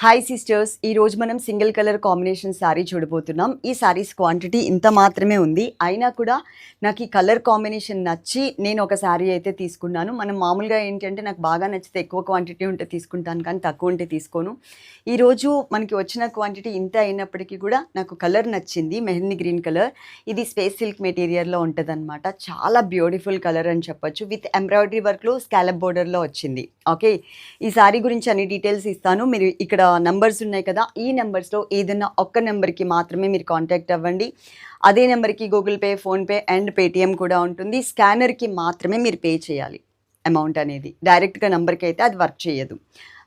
Hi sisters ఈరోజు మనం single colour combination sari చూడబోతున్నాం. ఈ శారీస్ క్వాంటిటీ ఇంత మాత్రమే ఉంది. అయినా కూడా నాకు ఈ కలర్ కాంబినేషన్ నచ్చి నేను ఒక శారీ అయితే తీసుకున్నాను. మనం మామూలుగా ఏంటంటే నాకు బాగా నచ్చితే ఎక్కువ క్వాంటిటీ ఉంటే తీసుకుంటాను కానీ తక్కువ ఉంటే తీసుకోను. ఈరోజు మనకి వచ్చిన క్వాంటిటీ ఇంత అయినప్పటికీ కూడా నాకు కలర్ నచ్చింది. Mehndi green colour. ఇది స్పేస్ సిల్క్ మెటీరియల్లో ఉంటుంది చాలా బ్యూటిఫుల్ కలర్ అని చెప్పొచ్చు. విత్ ఎంబ్రాయిడరీ వర్క్లో స్కాలప్ బోర్డర్లో వచ్చింది. ఓకే ఈ శారీ గురించి అన్ని డీటెయిల్స్ ఇస్తాను. మీరు ఇక్కడ నంబర్స్ ఉన్నాయి కదా ఈ నెంబర్స్లో ఏదైనా ఒక్క నెంబర్కి మాత్రమే మీరు కాంటాక్ట్ అవ్వండి. అదే నెంబర్కి Google Pay PhonePe and Paytm కూడా ఉంటుంది. స్కానర్కి మాత్రమే మీరు పే చేయాలి అమౌంట్ అనేది. డైరెక్ట్గా నెంబర్కి అయితే అది వర్క్ చేయదు.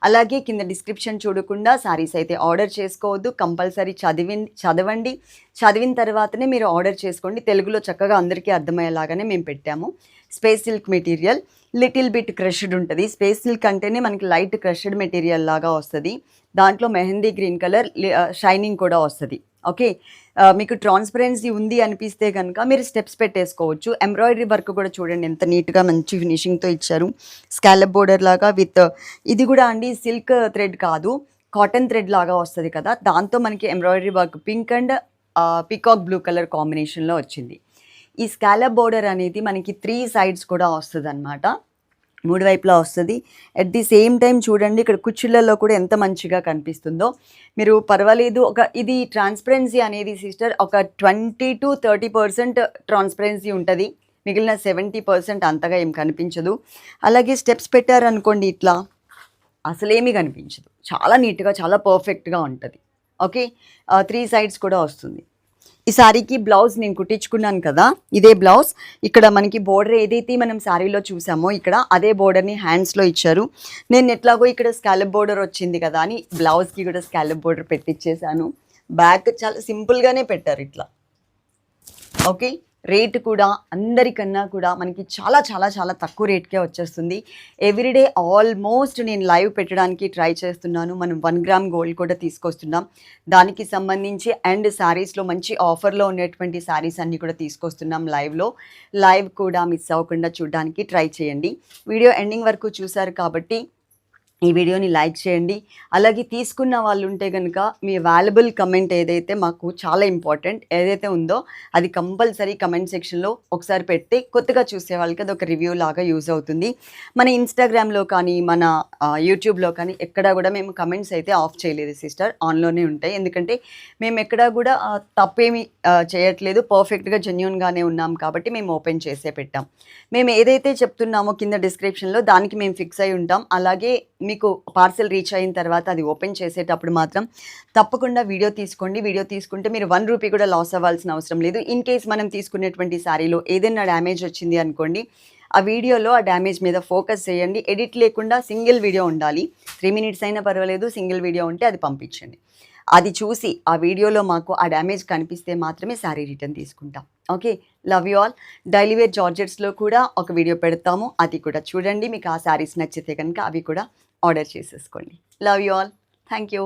అలాగే కింద డిస్క్రిప్షన్ చూడకుండా శారీస్ అయితే ఆర్డర్ చేసుకోవద్దు. కంపల్సరీ చదివి చదవండి. చదివిన తర్వాతనే మీరు ఆర్డర్ చేసుకోండి. తెలుగులో చక్కగా అందరికీ అర్థమయ్యేలాగానే మేము పెట్టాము. Space silk material little bit crushed ఉంటుంది. స్పేస్ సిల్క్ అంటేనే మనకి లైట్ క్రష్డ్ మెటీరియల్ లాగా వస్తుంది. దాంట్లో మెహందీ గ్రీన్ కలర్ షైనింగ్ కూడా వస్తుంది. ఓకే? మీకు ట్రాన్స్పరెన్సీ ఉంది అనిపిస్తే కనుక మీరు స్టెప్స్ పెట్టేసుకోవచ్చు. ఎంబ్రాయిడరీ వర్క్ కూడా చూడండి ఎంత నీట్గా మంచి ఫినిషింగ్తో ఇచ్చారు. స్కాలప్ బోర్డర్ లాగా విత్ ఇది కూడా అండి సిల్క్ థ్రెడ్ కాదు కాటన్ థ్రెడ్ లాగా వస్తుంది కదా. దాంతో మనకి embroidery work pink and peacock blue colour కాంబినేషన్లో వచ్చింది. ఈ స్కాలప్ బోర్డర్ అనేది మనకి త్రీ సైడ్స్ కూడా వస్తుంది అనమాట మూడు వైపులా వస్తుంది. అట్ ది సేమ్ టైం చూడండి ఇక్కడ కుర్చీలలో కూడా ఎంత మంచిగా కనిపిస్తుందో. మీరు పర్వాలేదు ఒక ఇది ట్రాన్స్పరెన్సీ అనేది సిస్టర్ ఒక twenty to thirty percent transparency ఉంటుంది. మిగిలిన సెవెంటీ పర్సెంట్ అంతగా ఏం కనిపించదు. అలాగే స్టెప్స్ పెట్టారనుకోండి ఇట్లా అసలేమీ కనిపించదు. చాలా నీట్గా చాలా పర్ఫెక్ట్గా ఉంటుంది. ఓకే త్రీ సైడ్స్ కూడా వస్తుంది. ఈ శారీకి బ్లౌజ్ నేను కుట్టించుకున్నాను కదా ఇదే బ్లౌజ్. ఇక్కడ మనకి బోర్డర్ ఏదైతే మనం శారీలో చూసామో ఇక్కడ అదే బోర్డర్ని హ్యాండ్స్లో ఇచ్చారు. నేను ఎట్లాగో ఇక్కడ స్కాలప్ బోర్డర్ వచ్చింది కదా అని బ్లౌజ్కి కూడా స్కాలప్ బోర్డర్ పెట్టించేసాను బ్యాక్ చాలా సింపుల్గానే పెట్టారు ఇట్లా. ఓకే? రేట్ కూడా అందరికన్నా కూడా మనకి చాలా చాలా చాలా తక్కువ రేట్కే వచ్చేస్తుంది. ఎవ్రీడే ఆల్మోస్ట్ నేను లైవ్ పెట్టడానికి ట్రై చేస్తున్నాను. మనం వన్ గ్రామ్ గోల్డ్ కూడా తీసుకొస్తున్నాం. దానికి సంబంధించి అండ్ శారీస్లో మంచి ఆఫర్లో ఉన్నటువంటి శారీస్ అన్నీ కూడా తీసుకొస్తున్నాం లైవ్లో లైవ్ కూడా మిస్ అవ్వకుండా చూడడానికి ట్రై చేయండి. వీడియో ఎండింగ్ వరకు చూశారు కాబట్టి ఈ వీడియోని లైక్ చేయండి. అలాగే తీసుకున్న వాళ్ళు ఉంటే కనుక మీ వాల్యుబుల్ కమెంట్ ఏదైతే మాకు చాలా ఇంపార్టెంట్ ఏదైతే ఉందో అది కంపల్సరీ కమెంట్ సెక్షన్లో ఒకసారి పెడితే కొత్తగా చూసే వాళ్ళకి అది ఒక రివ్యూ లాగా యూజ్ అవుతుంది. మన ఇన్స్టాగ్రామ్లో కానీ మన యూట్యూబ్లో కానీ ఎక్కడా కూడా మేము కమెంట్స్ అయితే ఆఫ్ చేయలేదు సిస్టర్. ఆన్లోనే ఉంటాయి. ఎందుకంటే మేము ఎక్కడా కూడా తప్పేమి చేయట్లేదు. పర్ఫెక్ట్గా జెన్యున్గానే ఉన్నాం కాబట్టి మేము ఓపెన్ చేసే పెట్టాం. మేము ఏదైతే చెప్తున్నామో కింద డిస్క్రిప్షన్లో దానికి మేము ఫిక్స్ అయి ఉంటాం. అలాగే మీకు పార్సెల్ రీచ్ అయిన తర్వాత అది ఓపెన్ చేసేటప్పుడు మాత్రం తప్పకుండా వీడియో తీసుకోండి. వీడియో తీసుకుంటే మీరు వన్ రూపీ కూడా లాస్ అవ్వాల్సిన అవసరం లేదు. ఇన్ కేస్ మనం తీసుకునేటువంటి శారీలో ఏదైనా డ్యామేజ్ వచ్చింది అనుకోండి ఆ వీడియోలో ఆ డ్యామేజ్ మీద ఫోకస్ చేయండి. ఎడిట్ లేకుండా సింగిల్ వీడియో ఉండాలి. త్రీ మినిట్స్ అయినా పర్వాలేదు సింగిల్ వీడియో ఉంటే అది పంపించండి. అది చూసి ఆ వీడియోలో మాకు ఆ డ్యామేజ్ కనిపిస్తే మాత్రమే శారీ రిటర్న్ తీసుకుంటాం. Okay love you all daily wear జార్జెట్స్లో కూడా ఒక వీడియో పెడతాము. అది కూడా చూడండి. మీకు ఆ శారీస్ నచ్చితే కనుక అవి కూడా ఆర్డర్ చేసేసుకోండి. Love you all thank you